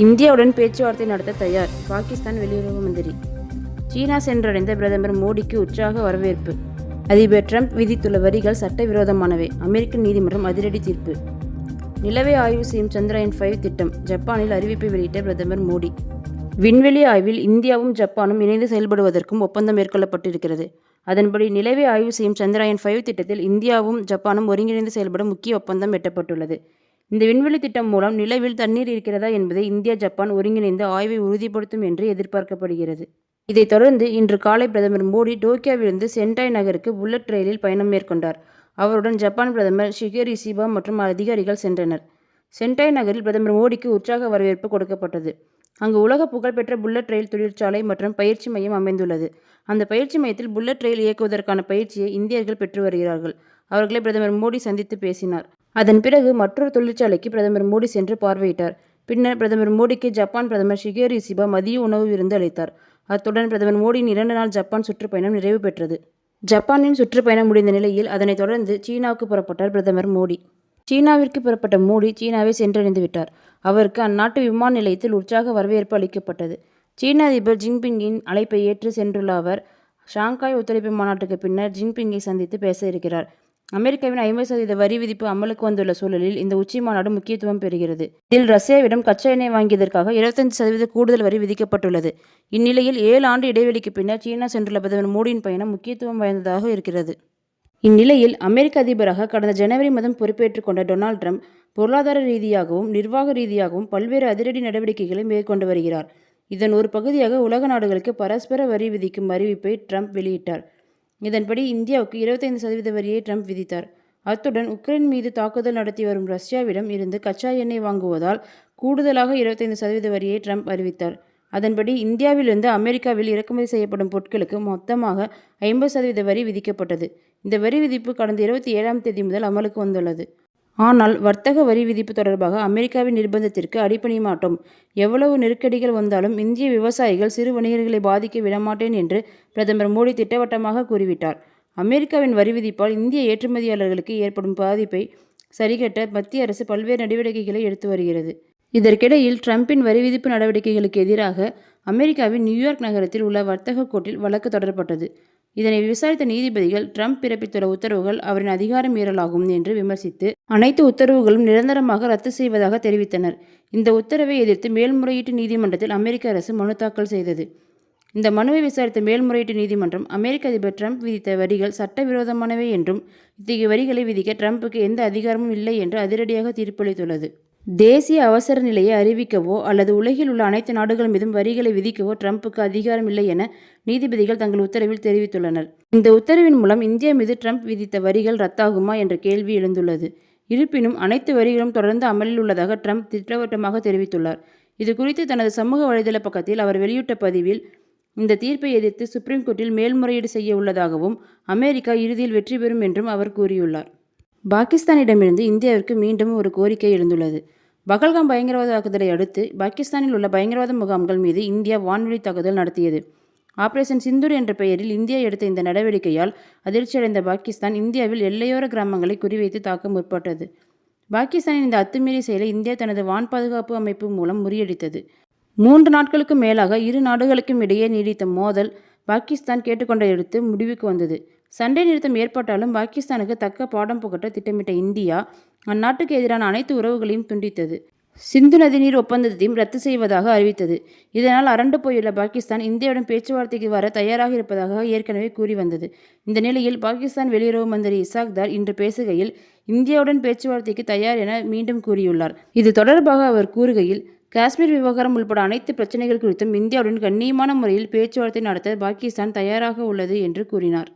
இந்தியாவுடன் பேச்சுவார்த்தை நடத்த தயார். பாகிஸ்தான் வெளியுறவு மந்திரி. சீனா சென்றடைந்த பிரதமர் மோடிக்கு உற்சாக வரவேற்பு. அதிபர் ட்ரம்ப் விதித்துள்ள வரிகள் சட்டவிரோதமானவை. அமெரிக்க நீதிமன்றம் அதிரடி தீர்ப்பு. நிலவை ஆய்வு செய்யும் சந்திராயன் ஃபைவ் திட்டம். ஜப்பானில் அறிவிப்பை வெளியிட்ட பிரதமர் மோடி. விண்வெளி ஆய்வில் இந்தியாவும் ஜப்பானும் இணைந்து செயல்படுவதற்கும் ஒப்பந்தம் மேற்கொள்ளப்பட்டிருக்கிறது. அதன்படி நிலவை ஆய்வு செய்யும் சந்திராயன் ஃபைவ் திட்டத்தில் இந்தியாவும் ஜப்பானும் ஒருங்கிணைந்து செயல்பட முக்கிய ஒப்பந்தம் எட்டப்பட்டுள்ளது. இந்த விண்வெளி திட்டம் மூலம் நிலவில் தண்ணீர் இருக்கிறதா என்பதை இந்தியா ஜப்பான் ஒருங்கிணைந்த ஆய்வை உறுதிப்படுத்தும் என்று எதிர்பார்க்கப்படுகிறது. இதைத் தொடர்ந்து இன்று காலை பிரதமர் மோடி டோக்கியோவிலிருந்து சென்டாய் நகருக்கு புல்லட் ரயிலில் பயணம் மேற்கொண்டார். அவருடன் ஜப்பான் பிரதமர் ஷிகேர் இசிபா மற்றும் அதிகாரிகள் சென்றனர். சென்டாய் நகரில் பிரதமர் மோடிக்கு உற்சாக வரவேற்பு கொடுக்கப்பட்டது. அங்கு உலக புகழ்பெற்ற புல்லட் ரயில் தொழிற்சாலை மற்றும் பயிற்சி மையம் அமைந்துள்ளது. அந்த பயிற்சி மையத்தில் புல்லட் ரயில் இயக்குவதற்கான பயிற்சியை இந்தியர்கள் பெற்று வருகிறார்கள். அவர்களை பிரதமர் மோடி சந்தித்து பேசினார். அதன் பிறகு மற்றொரு தொழிற்சாலைக்கு பிரதமர் மோடி சென்று பார்வையிட்டார். பின்னர் பிரதமர் மோடிக்கு ஜப்பான் பிரதமர் ஷிகேரி சிபா மதிய உணவு விருந்து அளித்தார். அத்துடன் பிரதமர் மோடியின் இரண்டு நாள் ஜப்பான் சுற்றுப்பயணம் நிறைவு பெற்றது. ஜப்பானின் சுற்றுப்பயணம் முடிந்த நிலையில் அதனைத் தொடர்ந்து சீனாவுக்கு புறப்பட்டார் பிரதமர் மோடி. சீனாவிற்கு புறப்பட்ட மோடி சீனாவை சென்றடைந்து விட்டார். அவருக்கு அந்நாட்டு விமான நிலையத்தில் உற்சாக வரவேற்பு அளிக்கப்பட்டது. சீன அதிபர் ஜின்பிங்கின் அழைப்பை ஏற்று சென்றுள்ள அவர் ஷாங்காய் ஒத்துழைப்பு மாநாட்டுக்கு பின்னர் ஜின்பிங்கை சந்தித்து பேச இருக்கிறார். அமெரிக்காவின் ஐம்பது சதவீத வரி விதிப்பு அமலுக்கு வந்துள்ள சூழலில் இந்த உச்சி மாநாடு முக்கியத்துவம் பெறுகிறது. இதில் ரஷ்யாவிடம் கச்சா எண்ணெய் வாங்கியதற்காக இருபத்தஞ்சு சதவீத கூடுதல் வரி விதிக்கப்பட்டுள்ளது. இந்நிலையில் ஏழு ஆண்டு இடைவெளிக்கு பின்னர் சீனா சென்றுள்ள பிரதமர் மோடியின் பயணம் முக்கியத்துவம் வாய்ந்ததாக இருக்கிறது. இந்நிலையில் அமெரிக்க அதிபராக கடந்த ஜனவரி மாதம் பொறுப்பேற்றுக் கொண்ட டொனால்ட் ட்ரம்ப் பொருளாதார ரீதியாகவும் நிர்வாக ரீதியாகவும் பல்வேறு அதிரடி நடவடிக்கைகளை மேற்கொண்டு வருகிறார். இதன் ஒரு பகுதியாக உலக நாடுகளுக்கு பரஸ்பர வரி விதிக்கும் அறிவிப்பை ட்ரம்ப் வெளியிட்டார். இதன்படி இந்தியாவுக்கு இருபத்தைந்து சதவீத வரியை ட்ரம்ப் விதித்தார். அத்துடன் உக்ரைன் மீது தாக்குதல் நடத்தி வரும் ரஷ்யாவிடம் இருந்து கச்சா எண்ணெய் வாங்குவதால் கூடுதலாக இருபத்தைந்து சதவீத வரியை ட்ரம்ப் அறிவித்தார். அதன்படி இந்தியாவிலிருந்து அமெரிக்காவில் இறக்குமதி செய்யப்படும் பொருட்களுக்கு மொத்தமாக ஐம்பது சதவீத வரி விதிக்கப்பட்டது. இந்த வரி விதிப்பு கடந்த இருபத்தி ஏழாம் தேதி முதல் அமலுக்கு வந்துள்ளது. ஆனால் வர்த்தக வரி விதிப்பு தொடர்பாக அமெரிக்காவின் நிர்பந்தத்திற்கு அடிப்பணிய மாட்டோம் எவ்வளவு நெருக்கடிகள் வந்தாலும் இந்திய விவசாயிகள் சிறு வணிகர்களை பாதிக்க விடமாட்டேன் என்று பிரதமர் மோடி திட்டவட்டமாக கூறிவிட்டார். அமெரிக்காவின் வரி விதிப்பால் இந்திய ஏற்றுமதியாளர்களுக்கு ஏற்படும் பாதிப்பை சரிகட்ட மத்திய அரசு பல்வேறு நடவடிக்கைகளை எடுத்து வருகிறது. இதற்கிடையில் ட்ரம்பின் வரி விதிப்பு நடவடிக்கைகளுக்கு எதிராக அமெரிக்காவின் நியூயார்க் நகரத்தில் உள்ள வர்த்தக கோர்ட்டில் வழக்கு தொடரப்பட்டது. இதனை விசாரித்த நீதிபதிகள் ட்ரம்ப் பிறப்பித்துள்ள உத்தரவுகள் அவரின் அதிகார மீறலாகும் என்று விமர்சித்து அனைத்து உத்தரவுகளும் நிரந்தரமாக ரத்து செய்வதாக தெரிவித்தனர். இந்த உத்தரவை எதிர்த்து மேல்முறையீட்டு நீதிமன்றத்தில் அமெரிக்க அரசு மனு தாக்கல் செய்தது. இந்த மனுவை விசாரித்த மேல்முறையீட்டு நீதிமன்றம் அமெரிக்க அதிபர் ட்ரம்ப் விதித்த வரிகள் சட்டவிரோதமானவை என்றும் இத்தகைய வரிகளை விதிக்க ட்ரம்ப்புக்கு எந்த அதிகாரமும் இல்லை என்று அதிரடியாக தீர்ப்பளித்துள்ளது. தேசிய அவசர நிலையை அறிவிக்கவோ அல்லது உலகில் உள்ள அனைத்து நாடுகள் மீதும் வரிகளை விதிக்கவோ ட்ரம்ப்புக்கு அதிகாரம் இல்லை என நீதிபதிகள் தங்கள் உத்தரவில் தெரிவித்துள்ளனர். இந்த உத்தரவின் மூலம் இந்தியா மீது ட்ரம்ப் விதித்த வரிகள் ரத்தாகுமா என்ற கேள்வி எழுந்துள்ளது. இருப்பினும் அனைத்து வரிகளும் தொடர்ந்து அமலில் உள்ளதாக ட்ரம்ப் திட்டவட்டமாக தெரிவித்துள்ளார். இது குறித்து தனது சமூக வலைதள பக்கத்தில் அவர் வெளியிட்ட பதிவில் இந்த தீர்ப்பை எதிர்த்து சுப்ரீம் கோர்ட்டில் மேல்முறையீடு செய்ய உள்ளதாகவும் அமெரிக்கா இறுதியில் வெற்றி பெறும் என்றும் அவர் கூறியுள்ளார். பாகிஸ்தானிடமிருந்து இந்தியாவிற்கு மீண்டும் ஒரு கோரிக்கை எழுந்துள்ளது. பகல்காம் பயங்கரவாத தாக்குதலை அடுத்து பாகிஸ்தானில் உள்ள பயங்கரவாத முகாம்கள் மீது இந்தியா வான்வழி தாக்குதல் நடத்தியது. ஆபரேஷன் சிந்தூர் என்ற பெயரில் இந்தியா எடுத்த இந்த நடவடிக்கையால் அதிர்ச்சியடைந்த பாகிஸ்தான் இந்தியாவில் எல்லையோர கிராமங்களை குறிவைத்து தாக்க முற்பட்டது. பாகிஸ்தானின் இந்த அத்துமீறி செயலை இந்தியா தனது வான் பாதுகாப்பு அமைப்பு மூலம் முறியடித்தது. மூன்று நாட்களுக்கு மேலாக இரு நாடுகளுக்கும் இடையே நீடித்த மோதல் பாகிஸ்தான் கேட்டுக்கொண்டதையடுத்து முடிவுக்கு வந்தது. சண்டை நிறுத்தம் ஏற்பட்டாலும் பாகிஸ்தானுக்கு தக்க பாடம் புகட்ட திட்டமிட்ட இந்தியா அந்நாட்டுக்கு எதிரான அனைத்து உறவுகளையும் துண்டித்தது. சிந்து நதிநீர் ஒப்பந்தத்தையும் ரத்து செய்வதாக அறிவித்தது. இதனால் அரண்டு போயுள்ள பாகிஸ்தான் இந்தியாவுடன் பேச்சுவார்த்தைக்கு வர தயாராக இருப்பதாக ஏற்கனவே கூறி வந்தது. இந்த நிலையில் பாகிஸ்தான் வெளியுறவு மந்திரி இசாக்தார் இன்று பேசுகையில் இந்தியாவுடன் பேச்சுவார்த்தைக்கு தயார் என மீண்டும் கூறியுள்ளார். இது தொடர்பாக அவர் கூறுகையில் காஷ்மீர் விவகாரம் உள்பட அனைத்து பிரச்சனைகள் குறித்தும் இந்தியாவுடன் கண்ணியமான முறையில் பேச்சுவார்த்தை நடத்த பாகிஸ்தான் தயாராக உள்ளது என்று கூறினார்.